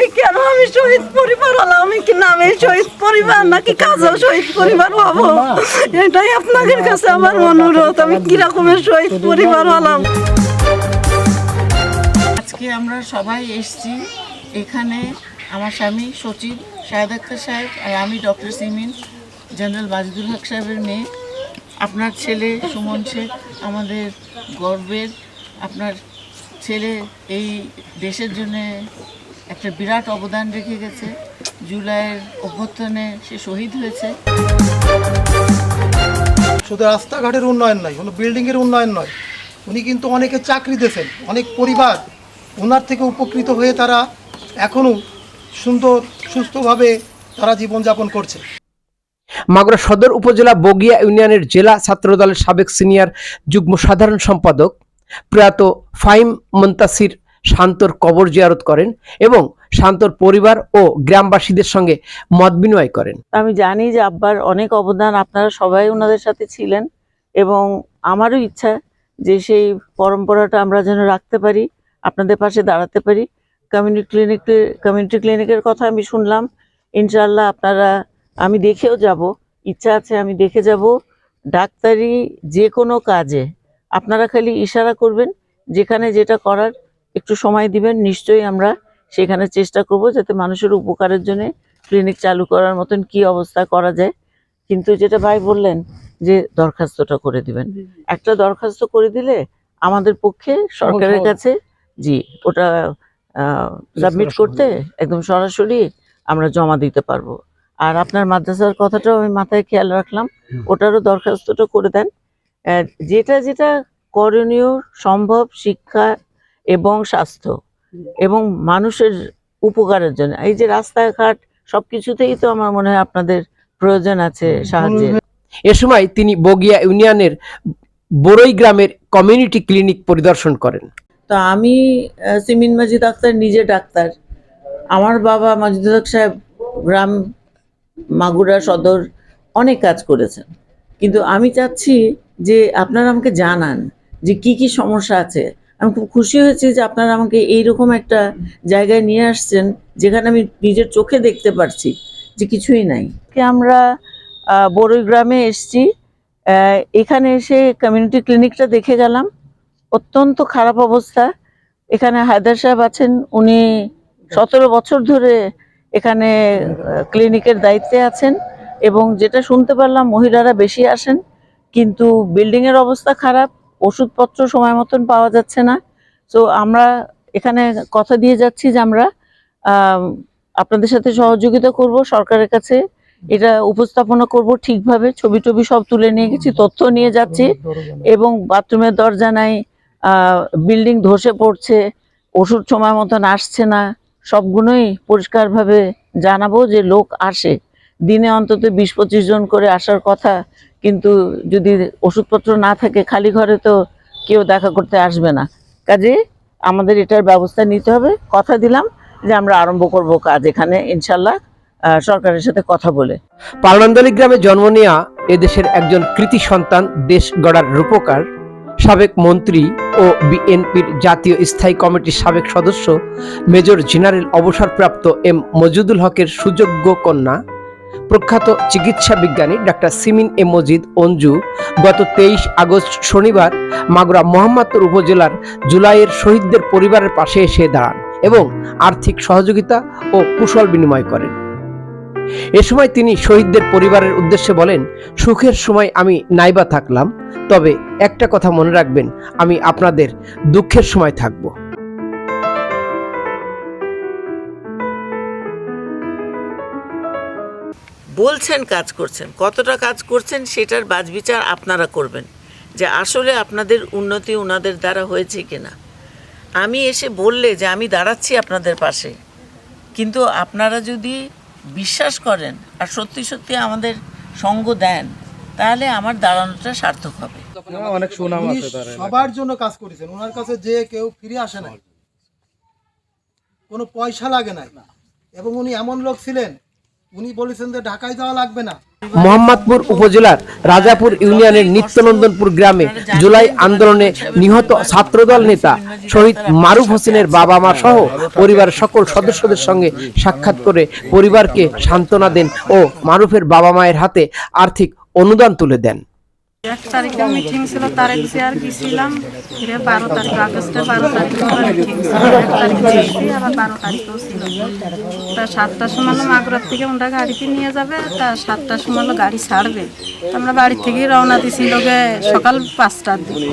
আমি কেন? আমি শহীদ পরিবার হলাম। আমি কি নামে শহীদ পরিবার নাকি কাজও শহীদ পরিবার হব? এটাই আপনাদের কাছে আমার অনুরোধ। আমি কিরকমের শহীদ পরিবার হলাম? আজকে আমরা সবাই এসেছি এখানে। আমার স্বামী সচিব শাহেদ আক্তার সাহেব আর আমি ডক্টর সিমিন জেনারেল বাজিদুল হক সাহেবের মেয়ে। আপনার ছেলে সুমন শেখ আমাদের গর্বের। আপনার ছেলে এই দেশের জন্য একটা বিরাট অবদান রেখে গেছে। জুলাইয়ের অভ্যর্থনে সে শহীদ হয়েছে। শুধু রাস্তাঘাটের উন্নয়ন নয় কোনো বিল্ডিংয়ের উন্নয়ন নয়। উনি কিন্তু অনেকে চাকরি দিয়েছেন অনেক পরিবার। ওনার থেকে উপকৃত হয়ে তারা এখনও সুন্দর সুস্থভাবে তারা জীবনযাপন করছে। মাগুরা সদর উপজেলা বগিয়া ইউনিয়নের জেলা ছাত্রদলের সাবেক সিনিয়র যুগ্ম সাধারণ সম্পাদক প্রয়াত ফাইম মন্তাসির শান্তর কবর জিয়ারত করেন এবং শান্তর পরিবার ও গ্রামবাসীদের সঙ্গে মত বিনিময় করেন। আমি জানি যে আব্বার অনেক অবদান, আপনারা সবাই ওনাদের সাথে ছিলেন এবং আমারও ইচ্ছা যে সেই পরম্পরাটা আমরা যেন রাখতে পারি, আপনাদের পাশে দাঁড়াতে পারি। কমিউনিটি ক্লিনিক কমিউনিটি ক্লিনিকের কথা আমি শুনলাম। ইনশাল্লাহ আপনারা, আমি দেখেও যাব। ইচ্ছা আছে আমি দেখে যাব। ডাক্তারি যে কোনো কাজে আপনারা খালি ইশারা করবেন, যেখানে যেটা করার একটু সময় দিবেন, নিশ্চয়ই আমরা সেখানে চেষ্টা করব যাতে মানুষের উপকারের জন্য ক্লিনিক চালু করার মতন কি অবস্থা করা যায়। কিন্তু যেটা ভাই বললেন যে দরখাস্তটা করে দিবেন। একটা দরখাস্ত করে দিলে আমাদের পক্ষে সরকারের কাছে জি ওটা সাবমিট করতে একদম সরাসরি আমরা জমা দিতে পারব। আর আপনার মাদ্রাসার কথাটাও আমি মাথায় খেয়াল রাখলাম। ওটারও দরখাস্তটা করে দেন। যেটা যেটা করণীয় সম্ভব শিক্ষা এবং স্বাস্থ্য। এবং মানুষের উপকারের জন্য। এই যে রাস্তাঘাট সবকিছুতেই তো আমার মনে হয় আপনাদের প্রয়োজন আছে সাহায্যের। এ সময় তিনি বগিয়া ইউনিয়নের বড়ই গ্রামের কমিউনিটি ক্লিনিক পরিদর্শন করেন। তো আমি সিমিন মাজিদ আক্তার নিজে ডাক্তার। আমার বাবা মাজিদুল হক সাহেব গ্রাম মাগুরা সদর অনেক কাজ করেছেন। কিন্তু আমি চাচ্ছি যে আপনারা আমাকে জানান যে কি কি সমস্যা আছে। আমি খুব খুশি হয়েছি যে আপনারা আমাকে এইরকম একটা জায়গায় নিয়ে আসছেন, যেখানে আমি নিজের চোখে দেখতে পারছি যে কিছুই নাই। আমরা বড়ই গ্রামে এসছি। এখানে এসে কমিউনিটি ক্লিনিকটা দেখে গেলাম। অত্যন্ত খারাপ অবস্থা। এখানে হায়দার সাহেব আছেন, উনি সতেরো বছর ধরে এখানে ক্লিনিকের দায়িত্বে আছেন এবং যেটা শুনতে পারলাম মহিলারা বেশি আসেন, কিন্তু বিল্ডিংয়ের অবস্থা খারাপ। ওষুধপত্র সময় মতন পাওয়া যাচ্ছে না। তো আমরা এখানে কথা দিয়ে যাচ্ছি যে আমরা আপনাদের সাথে সহযোগিতা করব, সরকারের কাছে এটা উপস্থাপনা করব ঠিকভাবে। ছবি টবি সব তুলে নিয়ে গেছি, তথ্য নিয়ে যাচ্ছি এবং বাথরুমের দরজা নাই বিল্ডিং ধসে পড়ছে, ওষুধ সময় মতন আসছে না। সবগুলোই পরিষ্কারভাবে জানাব যে লোক আসে। দিনে অন্তত বিশ পঁচিশ জন করে আসার কথা কিন্তু যদি ওষুধপত্র না থাকে খালি ঘরে তো কেউ দেখা করতে আসবে না। কাজে আমাদের এটার ব্যবস্থা নিতে হবে। কথা দিলাম যে আমরা আরম্ভ করব কাজ এখানে ইনশাল্লাহ সরকারের সাথে কথা বলে। পালনন্দলি গ্রামে জন্ম নেওয়া এদেশের একজন কৃতি সন্তান দেশ গড়ার রূপকার, সাবেক মন্ত্রী ও বিএনপির জাতীয় স্থায়ী কমিটির সাবেক সদস্য, মেজর জেনারেল অবসরপ্রাপ্ত এম মজুদুল হকের সুযোগ্য কন্যা। প্রখ্যাত চিকিৎসা বিজ্ঞানী ডাক্তার সিমিন এ মজিদ অঞ্জু গত তেইশ আগস্ট শনিবার মাগুরা মোহাম্মদপুর উপজেলার জুলাইয়ের শহীদদের পরিবারের পাশে এসে দাঁড়ান এবং আর্থিক সহযোগিতা ও কুশল বিনিময় করেন। এ সময় তিনি শহীদদের পরিবারের উদ্দেশ্যে বলেন, সুখের সময় আমি নাইবা থাকলাম, তবে একটা কথা মনে রাখবেন, আমি আপনাদের দুঃখের সময় থাকব। বলছেন কাজ করছেন। কতটা কাজ করছেন সেটার বাজবিচার আপনারা করবেন যে আসলে আপনাদের উন্নতি ওনাদের দ্বারা হয়েছে কিনা। আমি এসে বললে যে আমি দাঁড়াচ্ছি আপনাদের পাশে কিন্তু আপনারা যদি বিশ্বাস করেন আর সত্যি সত্যি আমাদের সঙ্গ দেন তাহলে আমার দাঁড়ানোটা সার্থক হবে। অনেক সুনাম আছে সবার জন্য কাজ করেছেন ওনার কাছে যে কেউ ফিরে আসে নাই কোনো পয়সা লাগে নাই এবং উনি এমন লোক ছিলেন উনি বলেছেন যে ঢাকায় যাওয়া লাগবে না। মোহাম্মদপুর উপজেলার রাজাপুর ইউনিয়নের নিত্যনন্দনপুর গ্রামে জুলাই আন্দোলনে নিহত ছাত্রদল নেতা শহীদ মারুফ হোসেনের বাবা মা সহ পরিবার সকল সদস্যদের সঙ্গে সাক্ষাৎ করে পরিবারকে সান্ত্বনা দেন ও মারুফের বাবা মায়ের হাতে আর্থিক অনুদান তুলে দেন। এক তারিখে মিটিং ছিল তারিখ চেয়ার গেছিলাম। ফিরে বারো তারিখ আগস্টে বারো তারিখে মিটিং এক তারিখে আবার বারো তারিখেও ছিল। তা সাতটার সময় মাগুরার থেকে ওরা গাড়িতে নিয়ে যাবে, তা সাতটার সময় গাড়ি ছাড়বে। আমরা বাড়ি থেকেই রওনা দিছি লোকে সকাল পাঁচটার দিকে।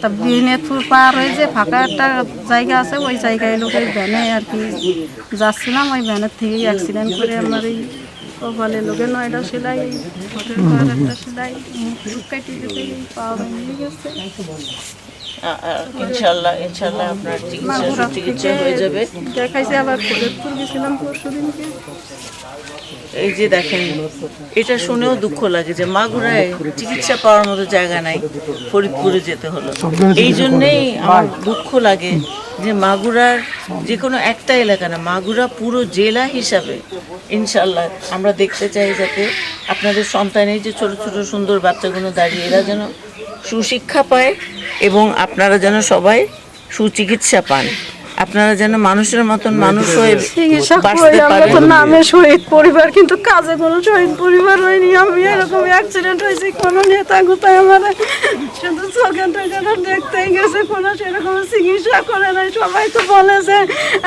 তা বিনেতপুর পার হয়ে যে ফাঁকা একটা জায়গা আছে, ওই জায়গায় লোকের ভ্যানে আর কি যাচ্ছিলাম। ওই ভ্যানের থেকেই অ্যাক্সিডেন্ট করে আমার এই বলে লোকে নয়টা সেলাই হোটেল পার একটা সেলাই মুখ কেটে গেছে পা ভেঙে গেছে। আ- আ- ইনশাল্লাহ ইনশাল্লাহ আপনার চিকিৎসা চিকিৎসা হয়ে যাবে। দেখাইছে আবার ফরিদপুর গেছিলাম পরশু দিনকে। এই যে দেখেন এটা শুনেও দুঃখ লাগে যে মাগুরায় চিকিৎসা পাওয়ার মতো জায়গা নাই ফরিদপুরে যেতে হলো। এই জন্যেই আমার দুঃখ লাগে যে মাগুরার যে কোনো একটা এলাকা না, মাগুরা পুরো জেলা হিসাবে ইনশাল্লাহ আমরা দেখতে চাই যাতে আপনাদের সন্তানের যে ছোট ছোট, সুন্দর বাচ্চাগুলো দাঁড়িয়ে, এরা যেন সুশিক্ষা পায় এবং আপনারা যেন সবাই সুচিকিৎসা পান। আপনারা যেন মানুষের মতন মানুষ হয়ে নামে শহীদ পরিবার কিন্তু কাজে কোনো শহীদ পরিবার হয়নি। আমি এরকম অ্যাক্সিডেন্ট হয়েছে কোনো নেতা কোথায় আমার শুধু চোখে টোকে দেখতেই গেছে কোনো সেরকম চিকিৎসা করে নাই। সবাই তো বলেছে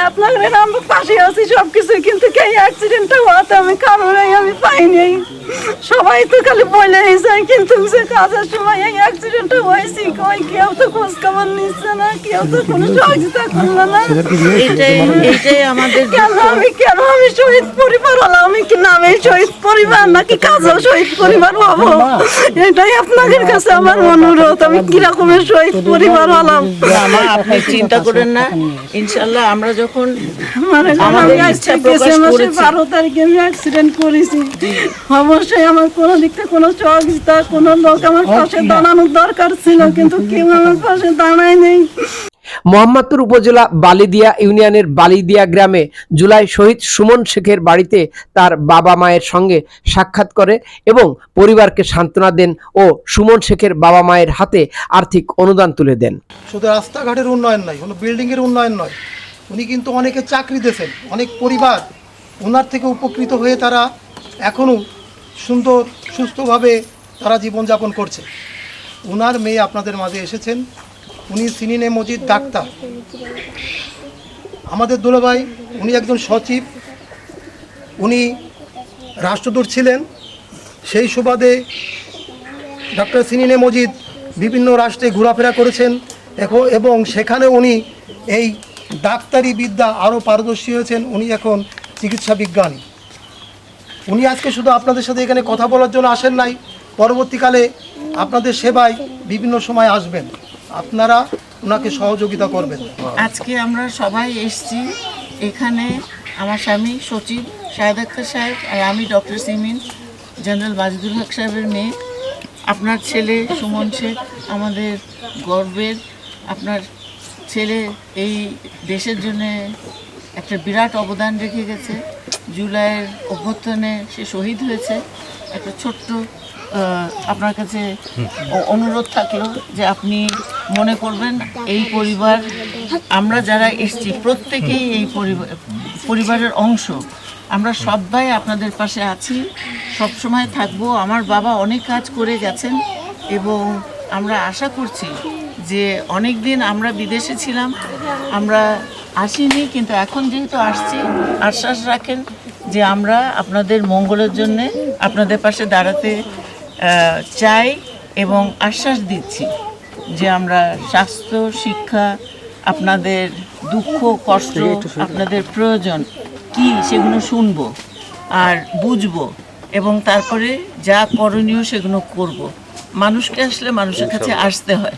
আপনার আমরা পাশে আছি সব কিছু কিন্তু এই অ্যাক্সিডেন্টটা হওয়াতে আমি কারণেই আমি পাইনি সবাই তো খালি বলে যায় কিন্তু সে কাজের সময় এই অ্যাক্সিডেন্টটা হয়েছি কই? কেউ তো খোঁজ খবর নিচ্ছে না কেউ তো কোনো সহযোগিতা করল না। এইটাই এইটাই আমাদের আমি কেন আমি শহীদ পরিবার হলাম? আমি কি নামে শহীদ পরিবার নাকি কাজও শহীদ পরিবার হব? এটাই আপনাদের কাছে আমার অনুরোধ। আমি কিরকমের শহীদ পরিবার হলাম? আপনি চিন্তা করেন না। ইনশাল্লাহ আমরা যখন আমাদের ইচ্ছা প্রকাশ করেছি। বারো তারিখে আমি অ্যাক্সিডেন্ট করেছি। অবশ্যই আমার কোনো দিক থেকে কোনো সহযোগিতা কোনো লোক আমার পাশে দাঁড়ানোর দরকার ছিল কিন্তু কেউ আমার পাশে দাঁড়ায় নেই। মোহাম্মদপুর উপজেলা বালিদিয়া ইউনিয়নের বালিদিয়া গ্রামে জুলাই শহীদ সুমন শেখের বাড়িতে তার বাবা মায়ের সঙ্গে সাক্ষাৎ করে এবং পরিবারকে সান্ত্বনা দেন ও সুমন শেখের বাবা মায়ের হাতে আর্থিক অনুদান তুলে দেন। শুধু রাস্তাঘাটের উন্নয়ন নয়, কোনো বিল্ডিংয়ের উন্নয়ন নয়। উনি কিন্তু অনেকে চাকরি দিয়েছেন, অনেক পরিবার ওনার থেকে উপকৃত হয়ে তারা এখনও সুন্দর, সুস্থভাবে তারা জীবনযাপন করছে। ওনার মেয়ে আপনাদের মাঝে এসেছেন। উনি সিনিনে মজিদ ডাক্তার। আমাদের দুলাভাই, উনি একজন সচিব। উনি রাষ্ট্রদূত ছিলেন। সেই সুবাদে ডক্টর সিনিনে মজিদ বিভিন্ন রাষ্ট্রে ঘোরাফেরা করেছেন এখন এবং সেখানে উনি এই ডাক্তারি বিদ্যা আরও পারদর্শী হয়েছেন। উনি এখন চিকিৎসা বিজ্ঞানী। উনি আজকে শুধু আপনাদের সাথে এখানে কথা বলার জন্য আসেন নাই। পরবর্তীকালে আপনাদের সেবায় বিভিন্ন সময় আসবেন। আপনারা ওনাকে সহযোগিতা করবেন। আজকে আমরা সবাই এসেছি। এখানে আমার স্বামী সচিব শাহেদ আক্তার সাহেব আর আমি ডক্টর সিমিন, জেনারেল মাজিদুল হক সাহেবের মেয়ে। আপনার ছেলে সুমন শেখ, আমাদের গর্বের। আপনার ছেলে এই দেশের জন্য একটা বিরাট অবদান রেখে গেছে। জুলাইয়ের অভ্যর্থনে সে শহীদ হয়েছে। একটা ছোট্ট আপনার কাছে অনুরোধ থাকল যে আপনি মনে করবেন এই পরিবার, আমরা যারা এসছি, প্রত্যেকেই এই পরিবার পরিবারের অংশ, আমরা সবাই আপনাদের পাশে আছি সব সময় থাকব। আমার বাবা অনেক কাজ করে গেছেন এবং আমরা আশা করছি যে অনেক দিন আমরা বিদেশে ছিলাম, আমরা আসিনি, কিন্তু এখন যেহেতু আসছি, আশ্বাস রাখেন যে আমরা আপনাদের মঙ্গলের জন্যে আপনাদের পাশে দাঁড়াতে চাই এবং আশ্বাস দিচ্ছি যে আমরা স্বাস্থ্য শিক্ষা আপনাদের দুঃখ কষ্ট আপনাদের প্রয়োজন কি সেগুলো শুনব আর বুঝব এবং তারপরে যা করণীয় সেগুলো করব। মানুষকে আসলে মানুষের কাছে আসতে হয়।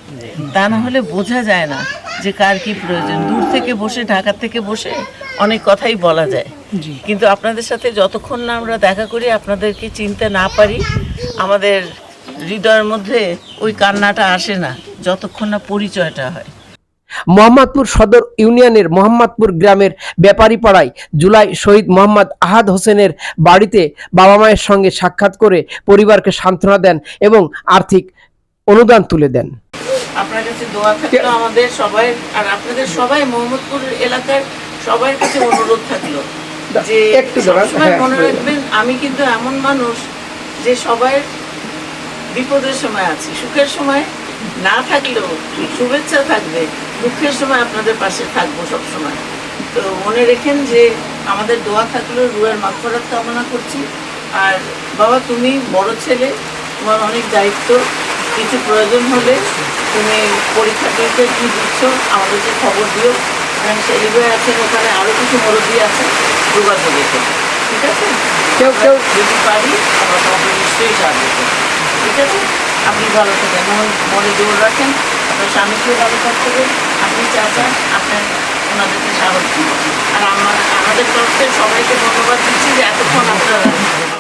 তা না হলে বোঝা যায় না যে কার কি প্রয়োজন। দূর থেকে বসে ঢাকা থেকে বসে অনেক কথাই বলা যায়। কিন্তু আপনাদের সাথে যতক্ষণ না আমরা দেখা করি আপনাদেরকে চিনতে না পারি আমাদের হৃদয়ের মধ্যে ওই কান্নাটা আসে না যতক্ষণ না পরিচয়টা হয়। মোহাম্মদপুর সদর ইউনিয়নের মোহাম্মদপুর গ্রামের ব্যাপারী পাড়ায় জুলাই শহীদ মোহাম্মদ আহাদ হোসেনের বাড়িতে বাবা মায়ের সঙ্গে সাক্ষাৎ করে পরিবারকে সান্ত্বনা দেন এবং আর্থিক অনুদান তুলে দেন। আপনার কাছে দোয়া থাকল আমাদের সবাই আর আপনাদের সবাই মোহাম্মদপুর এলাকার সবার কাছে অনুরোধ থাকল যে একটু হ্যাঁ, মনে হ্যাঁ। রাখবেন আমি কিন্তু এমন মানুষ যে সবাই বিপদের সময় আছি, সুখের সময় না থাকলেও শুভেচ্ছা থাকবে, দুঃখের সময় আপনাদের পাশে থাকব সব সময় তো মনে রেখেন যে আমাদের দোয়া থাকলেও রুয়ের মাগফরাত কামনা করছি। আর বাবা, তুমি বড় ছেলে, তোমার অনেক দায়িত্ব, কিছু প্রয়োজন হলে তুমি পরীক্ষা টরীক্ষা কি দিচ্ছ আমাদেরকে খবর দিও। কারণ সেলিবে আছেন ওখানে আরও কিছু মুরব্বী আছে যোগাযোগ রেখে ঠিক আছে? কেউ কেউ যদি পারি আমরা তোমাকে নিশ্চয়ই সাহায্য করব। ঠিক আছে? আপনি ভালো থাকেন। মন মনে জোর রাখেন। আপনার স্বামীকেও ভালো থাকতে হবে। আপনি চাচা আপনার ওনাদেরকে সাহস দিন আর আমার আমাদের তরফ থেকে সবাইকে ধন্যবাদ দিচ্ছি যে এতক্ষণ আপনারা